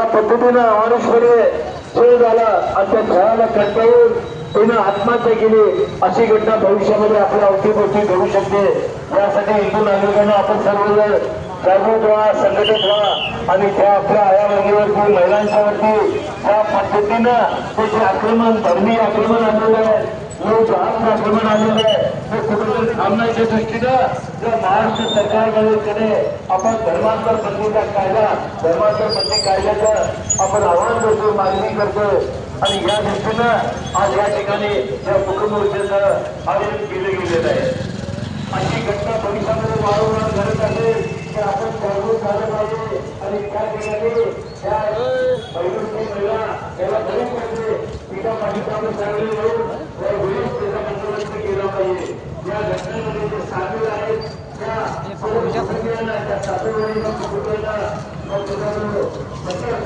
ज्या पद्धतीनं अमानुषपणे खेळ झाला आणि त्या खेळाला कंटाळून तिनं आत्महत्या केली अशी घटना भविष्यामध्ये आपल्या अवतीभोवती घडू शकते. यासाठी हिंदू नागरिकांना आपण सर्वजण जागृत व्हा संघटित व्हा आणि त्या आपल्या आयावर्गीवरती महिलांच्यावरती त्या पद्धतीनं त्याचे आक्रमण धर्मी आक्रमण आलेलं आहे. लोक आक्रमण आलेलं आहे. कुठेतरी थांबण्याच्या दृष्टीनं जर महाराष्ट्र सरकारकडे आपण धर्मांतर बंदीचा कायदा धर्मांतर बंदी कायद्याचं आपण आव्हान करतो मागणी करतो आणि या दृष्टीनं आज या ठिकाणी या मुखमोर्चाचं आयोजन केलं गेलेलं आहे अशी घटना भविष्यामध्ये वारंवार घडत असेल तर आपण जागरूक झालं पाहिजे आणि त्या ठिकाणी त्या महिला त्याला गरीब पाहिजे तिच्या पाठीमागे ವಿಜಯ